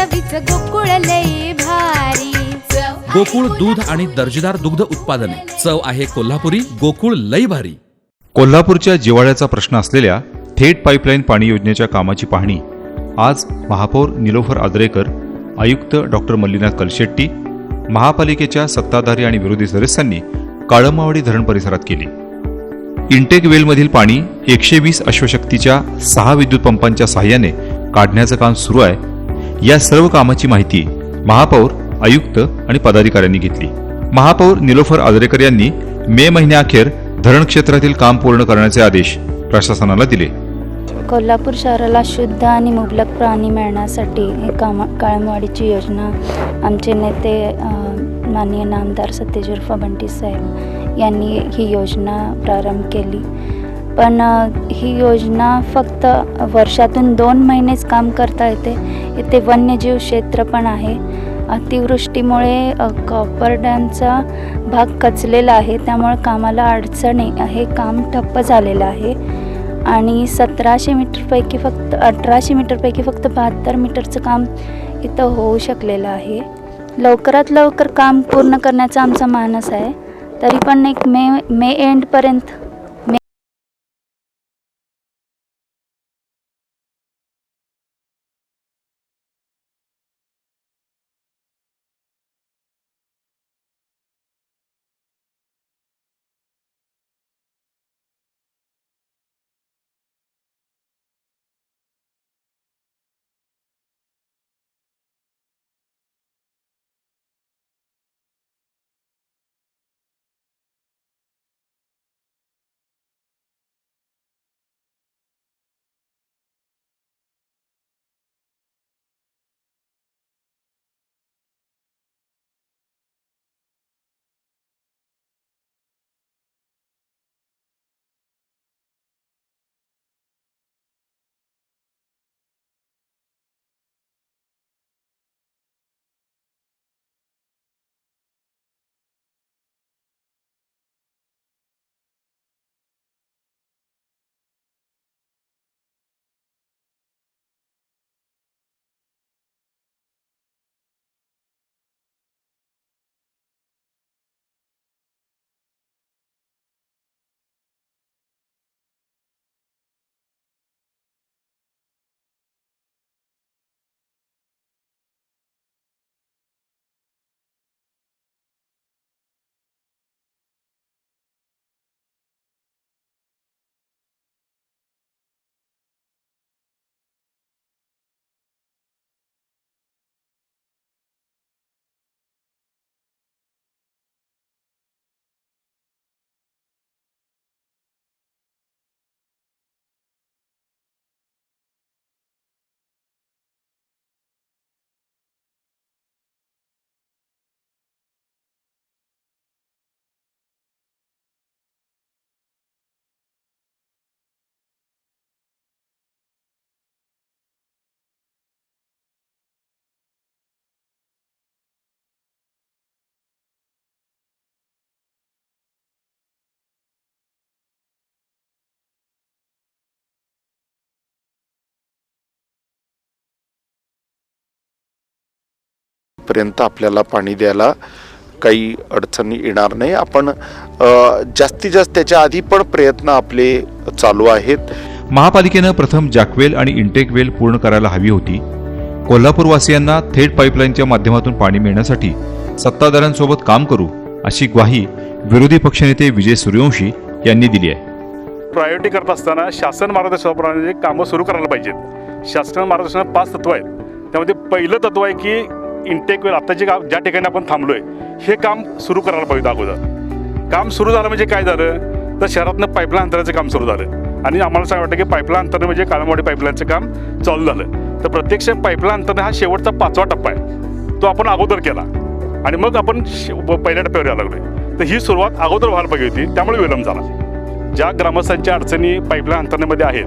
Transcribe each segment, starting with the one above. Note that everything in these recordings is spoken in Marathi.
चवीच गोकुळ लई भारी. गोकुळ दूध आणि दर्जेदार दुग्ध उत्पादने. चव आहे कोल्हापुरी गोकुळ लई भारी. कोल्हापूरच्या जिवाळ्याचा प्रश्न असलेल्या थेट पाईपलाईन पाणी योजनेच्या कामाची पाहणी आज महापौर निलोफर आदरेकर आयुक्त डॉक्टर मल्लीनाथ कलशेट्टी महापालिकेच्या सत्ताधारी आणि विरोधी सदस्यांनी काळमावाडी धरण परिसरात केली. इंटेक वेलमधील पाणी एकशे वीस अश्वशक्तीच्या सहा विद्युत पंपांच्या साहाय्याने काढण्याचं काम सुरू आहे या सर्व कामाची माहिती महापौर आयुक्त आणि पदाधिकाऱ्यांनी घेतली. महापौर निलोफर आदरेकर यांनी मे महिन्याअखेर धरण क्षेत्रातील काम पूर्ण करण्याचे आदेश प्रशासनाला दिले. कोल्हापूर शहराला शुद्ध आणि मुबलक प्राणी मिळण्यासाठी हे कामा काळमवाडीची योजना आमचे नेते माननीय नामदार सतेज उर्फ बंटी साहेब यांनी ही योजना प्रारंभ केली. पण ही योजना फक्त वर्षातून दोन महिनेच काम करता येते. इथे वन्यजीव क्षेत्र पण आहे. अतिवृष्टीमुळे कॉपर डॅमचा भाग कचलेला आहे. त्यामुळे कामाला अडचणी हे काम ठप्प झालेलं आहे. आणि सतराशे मीटरपैकी फक्त अठराशे मीटरपैकी फक्त बहात्तर मीटरचं काम इथं होऊ शकलेलं आहे. लवकरात लवकर काम पूर्ण करण्याचा आमचा मानस आहे. तरी पण एक मे मे एंडपर्यंत पर्यंत आपल्याला पाणी द्यायला काही अडचणी येणार नाही. आपण अ, जास्तीत जास्त त्याच्या आधी पण प्रयत्न आपले चालू आहेत. महापालिकेनं प्रथम जॅकवेल आणि इंटेक वेल पूर्ण करायला हवी होती. कोल्हापूरवासियांना थेट पाईपलाईनच्या माध्यमातून पाणी मिळण्यासाठी सत्ताधाऱ्यांसोबत काम करू अशी ग्वाही विरोधी पक्षनेते विजय सूर्यवंशी यांनी दिली आहे. प्रायोरिटी करत असताना शासन मार्गदर्शनाप्रमाणे कामं सुरू करायला पाहिजेत. शासन मार्गदर्शनात पाच तत्व आहेत. त्यामध्ये पहिलं तत्व आहे की इंटेक वेल आता जे गाव ज्या ठिकाणी आपण थांबलो आहे हे काम सुरू करायला पाहिजे अगोदर. काम सुरू झालं म्हणजे काय झालं? तर शहरातनं पाईपलाईन अंतराचं काम सुरू झालं. आणि आम्हाला सांग वाटतं की पाईपलाईन अंतरण म्हणजे काळमवाडी पाईपलाईनचं काम चालू झालं. तर प्रत्यक्ष पाईपलाईन अंतरण हा शेवटचा पाचवा टप्पा आहे. तो आपण अगोदर केला. आणि मग आपण शे- पहिल्या टप्प्यावर यायला लागलो तर ही सुरुवात अगोदर व्हायला पाहिजे होती त्यामुळे विलंब झाला. ज्या ग्रामस्थांच्या अडचणी पाईपलाईन अंतरणामध्ये आहेत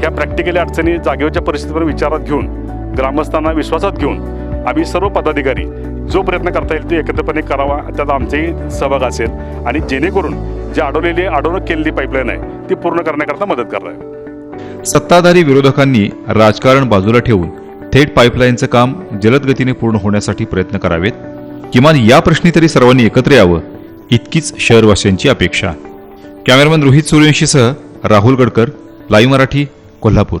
ह्या प्रॅक्टिकली अडचणी जागेवरच्या परिस्थितीवर विचारात घेऊन ग्रामस्थांना विश्वासात घेऊन आम्ही सर्व पदाधिकारी जो प्रयत्न करता येईल ते एकत्रपणे करावा. त्यात आमचाही सहभाग असेल. आणि जेणेकरून जे अडवलेली अडवणूक केलेली पाईपलाईन आहे ती पूर्ण करण्याकरता मदत करणार आहे. सत्ताधारी विरोधकांनी राजकारण बाजूला ठेवून थेट पाईपलाईनचं काम जलद गतीने पूर्ण होण्यासाठी प्रयत्न करावेत. किमान या प्रश्नी तरी सर्वांनी एकत्र यावं इतकीच शहरवासियांची अपेक्षा. कॅमेरामॅन रोहित सूर्यवंशीसह राहुल गडकर लाईव्ह मराठी कोल्हापूर.